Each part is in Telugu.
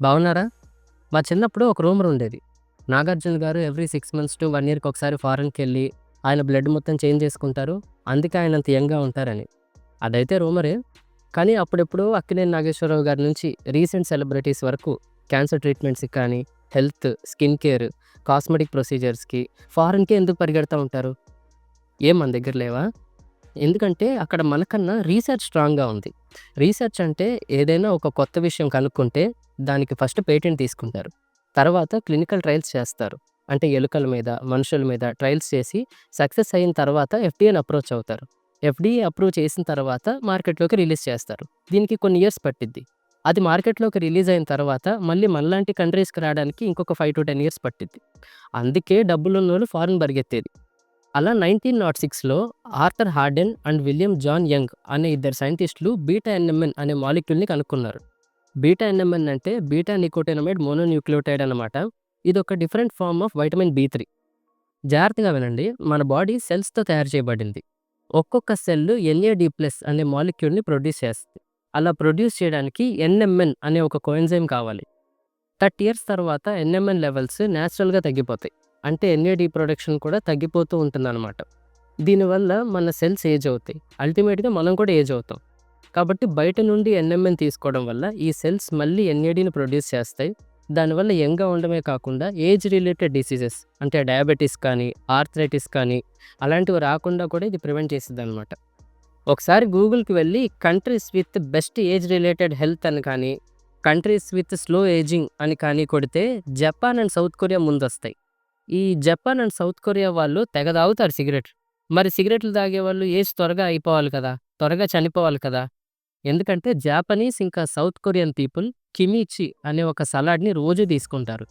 బాగున్నారా? మా చిన్నప్పుడు ఒక రూమర్ ఉండేది. Nagarjuna garu every six months to one ఇయర్‌కి ఒకసారి ఫారెన్కి వెళ్ళి ఆయన బ్లడ్ మొత్తం చేంజ్ చేసుకుంటారు. అందుకే ఆయన అంత యంగ్‌గా ఉంటారని. అదైతే రూమరే. కానీ అప్పుడెప్పుడు అక్కినేని నాగేశ్వరరావు గారి నుంచి రీసెంట్ సెలబ్రిటీస్ వరకు క్యాన్సర్ ట్రీట్మెంట్స్‌కి కానీ, హెల్త్, స్కిన్ కేర్, కాస్మెటిక్ ప్రొసీజర్స్‌కి ఫారెన్‌కే ఎందుకు పరిగెడతా ఉంటారు? ఏం మన దగ్గర లేవా? ఎందుకంటే అక్కడ మనకన్నా రీసెర్చ్ స్ట్రాంగ్‌గా ఉంది. రీసెర్చ్ అంటే ఏదైనా ఒక కొత్త విషయం కనుక్కుంటే దానికి ఫస్ట్ పేటెంట్ తీసుకుంటారు. తర్వాత క్లినికల్ ట్రయల్స్ చేస్తారు. అంటే ఎలుకల మీద, మనుషుల మీద ట్రయల్స్ చేసి సక్సెస్ అయిన తర్వాత ఎఫ్‌డీఏని అప్రోచ్ అవుతారు. ఎఫ్‌డీఏ అప్రూవ్ చేసిన తర్వాత మార్కెట్‌లోకి రిలీజ్ చేస్తారు. దీనికి కొన్ని ఇయర్స్ పట్టిద్ది. అది మార్కెట్‌లోకి రిలీజ్ అయిన తర్వాత మళ్ళీ మనలాంటి కంట్రీస్‌కి రావడానికి ఇంకొక 5-10 ఇయర్స్ పట్టిద్ది. అందుకే డబ్బులున్నోళ్ళు ఫారెన్ పరిగెత్తేది. అలా 1906లో Arthur Harden and William John Young అనే ఇద్దరు సైంటిస్టులు బీటా ఎన్ఎంఎన్ అనే మాలిక్యూల్‌ని కనుక్కున్నారు. బీటా ఎన్ఎంఎన్ అంటే బీటా నికోటెనమైడ్ మోనోన్యూక్లియోటైడ్ అన్నమాట. ఒక డిఫరెంట్ ఫార్మ్ ఆఫ్ వైటమిన్ బి3. జాగ్రత్తగా వినండి. మన బాడీ సెల్స్‌తో తయారు చేయబడింది. ఒక్కొక్క సెల్ ఎన్ఏడి+ అనే మాలిక్యూల్‌ని ప్రొడ్యూస్ చేస్తుంది అలా ప్రొడ్యూస్ చేయడానికి ఎన్ఎంఎన్ అనే ఒక కోఎంజైమ్ కావాలి. 30 ఇయర్స్ తర్వాత ఎన్ఎంఎన్ లెవెల్స్ న్యాచురల్గా తగ్గిపోతాయి. అంటే ఎన్ఏడి ప్రొడక్షన్ కూడా తగ్గిపోతూ ఉంటుంది అనమాట దీనివల్ల మన సెల్స్ ఏజ్ అవుతాయి. అల్టిమేట్‌గా మనం కూడా ఏజ్ అవుతాం. కాబట్టి బయట నుండి ఎన్ఎంఎన్ తీసుకోవడం వల్ల ఈ సెల్స్ మళ్ళీ ఎన్ఏడిని ప్రొడ్యూస్ చేస్తాయి. దానివల్ల యంగ్‌గా ఉండడమే కాకుండా ఏజ్ రిలేటెడ్ డిసీజెస్ అంటే డయాబెటిస్ కానీ, ఆర్థరైటిస్ కానీ అలాంటివి రాకుండా కూడా ఇది ప్రివెంట్ చేసిద్దనమాట. ఒకసారి గూగుల్‌కి వెళ్ళి countries with best age related health అని కానీ, కంట్రీస్ విత్ స్లో ఏజింగ్ అని కానీ కొడితే జపాన్ అండ్ సౌత్ కొరియా ముందు వస్తాయి ఈ జపాన్ అండ్ సౌత్ కొరియా వాళ్ళు తెగ తాగుతారు సిగరెట్ మరి సిగరెట్లు తాగేవాళ్ళు ఏజ్ త్వరగా అయిపోవాలి కదా! త్వరగా చనిపోవాలి కదా! ఎందుకంటే జాపనీస్ ఇంకా సౌత్ కొరియన్ పీపుల్ కిమిచి అనే ఒక సలాడ్‌ని రోజు తీసుకుంటారు.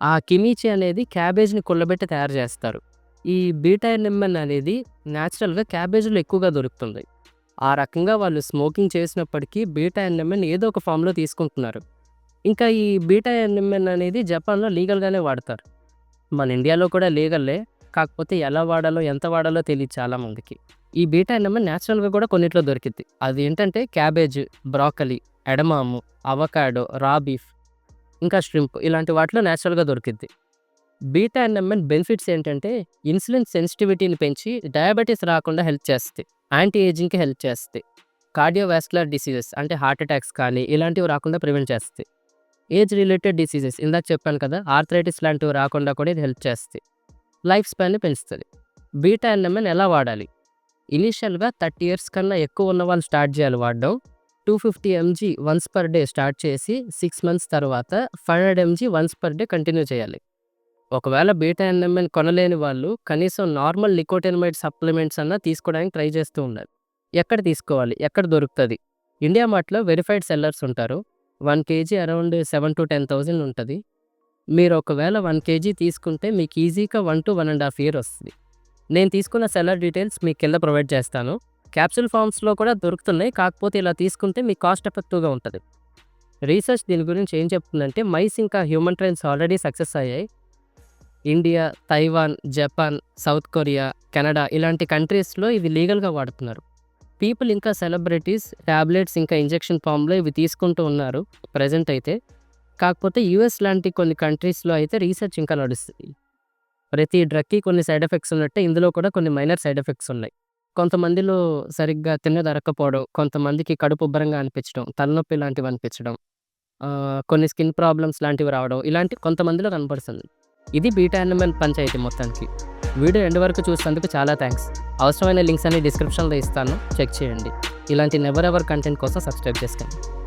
ఆ కిమీచి అనేది క్యాబేజ్‌ని కుళ్ళబెట్టి తయారు చేస్తారు. ఈ బీటా నిమ్మన్ అనేది నేచురల్‌గా క్యాబేజ్‌లో ఎక్కువగా దొరుకుతుంది. ఆ రకంగా వాళ్ళు స్మోకింగ్ చేసినప్పటికీ బీటా ఎన్ఎంఎన్ ఏదో ఒక ఫామ్లో తీసుకుంటున్నారు. ఇంకా ఈ బీటా ఎన్ఎంఎన్ అనేది జపాన్‌లో లీగల్‌గానే వాడతారు. మన ఇండియాలో కూడా లీగల్లే. కాకపోతే ఎలా వాడాలో, ఎంత వాడాలో తెలీదు చాలామందికి. ఈ బీటా ఎన్ఎంఎన్ నేచురల్‌గా కూడా కొన్నిట్లో దొరికిద్ది. అది ఏంటంటే cabbage, broccoli, edamame, avocado, raw beef, ఇంకా ష్రింప్ ఇలాంటి వాటిలో నేచురల్‌గా దొరికింది బీటా ఎన్ఎంఎన్ బెనిఫిట్స్ ఏంటంటే ఇన్సులిన్ సెన్సిటివిటీని పెంచి డయాబెటిస్ రాకుండా హెల్ప్ చేస్తుంది. యాంటీ ఏజింగ్‌కి హెల్ప్ చేస్తుంది. కార్డియోవాస్కులర్ డిసీజెస్ అంటే హార్ట్ అటాక్స్ కానీ ఇలాంటివి రాకుండా ప్రివెంట్ చేస్తాయి ఏజ్ రిలేటెడ్ డిసీజెస్ ఇందాక చెప్పాను కదా! ఆర్థరైటిస్ లాంటివి రాకుండా కూడా ఇది హెల్ప్ చేస్తుంది లైఫ్ స్పాన్‌ని పెంచుతుంది బీటా ఎన్ఎంఎన్ ఎలా వాడాలి? ఇనీషియల్‌గా 30 ఇయర్స్ కన్నా ఎక్కువ ఉన్న వాళ్ళు స్టార్ట్ చేయాలి వాడడం. 250 mg once per day start చేసి సిక్స్ మంత్స్ తర్వాత 500 mg once per day continue చేయాలి. ఒకవేళ బీటా ఎన్ఎంఎన్ కొనలేని వాళ్ళు కనీసం నార్మల్ లికోటెన్మైడ్ సప్లిమెంట్స్ అన్నా తీసుకోవడానికి ట్రై చేస్తూ ఉండాలి. ఎక్కడ తీసుకోవాలి? ఎక్కడ దొరుకుతుంది ఇండియా మార్ట్‌లో వెరిఫైడ్ సెల్లర్స్ ఉంటారు. One KG around seven to ten thousand ఉంటుంది మీరు ఒకవేళ వన్ కేజీ తీసుకుంటే మీకు ఈజీగా 1-1 ½ ఇయర్ వస్తుంది నేను తీసుకున్న సెలర్ డీటెయిల్స్ మీకు కింద ప్రొవైడ్ చేస్తాను. క్యాప్సూల్ ఫార్మ్స్‌లో కూడా దొరుకుతున్నాయి. కాకపోతే ఇలా తీసుకుంటే మీకు కాస్ట్ ఎఫెక్టివ్‌గా ఉంటుంది రీసెర్చ్ దీని గురించి ఏం చెప్తుందంటే మైస్ ఇంకా హ్యూమన్ ట్రైన్స్ ఆల్రెడీ సక్సెస్ అయ్యాయి. India, Taiwan, Japan, South Korea, Canada ఇలాంటి కంట్రీస్‌లో ఇవి లీగల్‌గా వాడుతున్నారు. పీపుల్ ఇంకా సెలబ్రిటీస్ టాబ్లెట్స్ ఇంకా ఇంజెక్షన్ ఫామ్లో ఇవి తీసుకుంటూ ఉన్నారు ప్రజెంట్ అయితే. కాకపోతే యూఎస్ లాంటి కొన్ని కంట్రీస్‌లో అయితే రీసెర్చ్ ఇంకా నడుస్తుంది ప్రతి డ్రగ్‌కి కొన్ని సైడ్ ఎఫెక్ట్స్ ఉన్నట్టే ఇందులో కూడా కొన్ని మైనర్ సైడ్ ఎఫెక్ట్స్ ఉన్నాయి. కొంతమందిలో సరిగ్గా తినదరకపోవడం కొంతమందికి కడుపు ఉబ్బరంగా అనిపించడం, తలనొప్పి లాంటివి అనిపించడం, కొన్ని స్కిన్ ప్రాబ్లమ్స్ లాంటివి రావడం ఇలాంటి కొంతమందిలో కనపడుతుంది. ఇది బీటా ఎన్ఎంఎన్ పంచాయతీ మొత్తానికి. వీడియో ఎండ్ వరకు చూసినందుకు చాలా థ్యాంక్స్ అవసరమైన లింక్స్ అన్ని డిస్క్రిప్షన్‌లో ఇస్తాను. చెక్ చేయండి. ఇలాంటి నెవర్ ఎవర్ కంటెంట్ కోసం సబ్స్క్రైబ్ చేసుకోండి.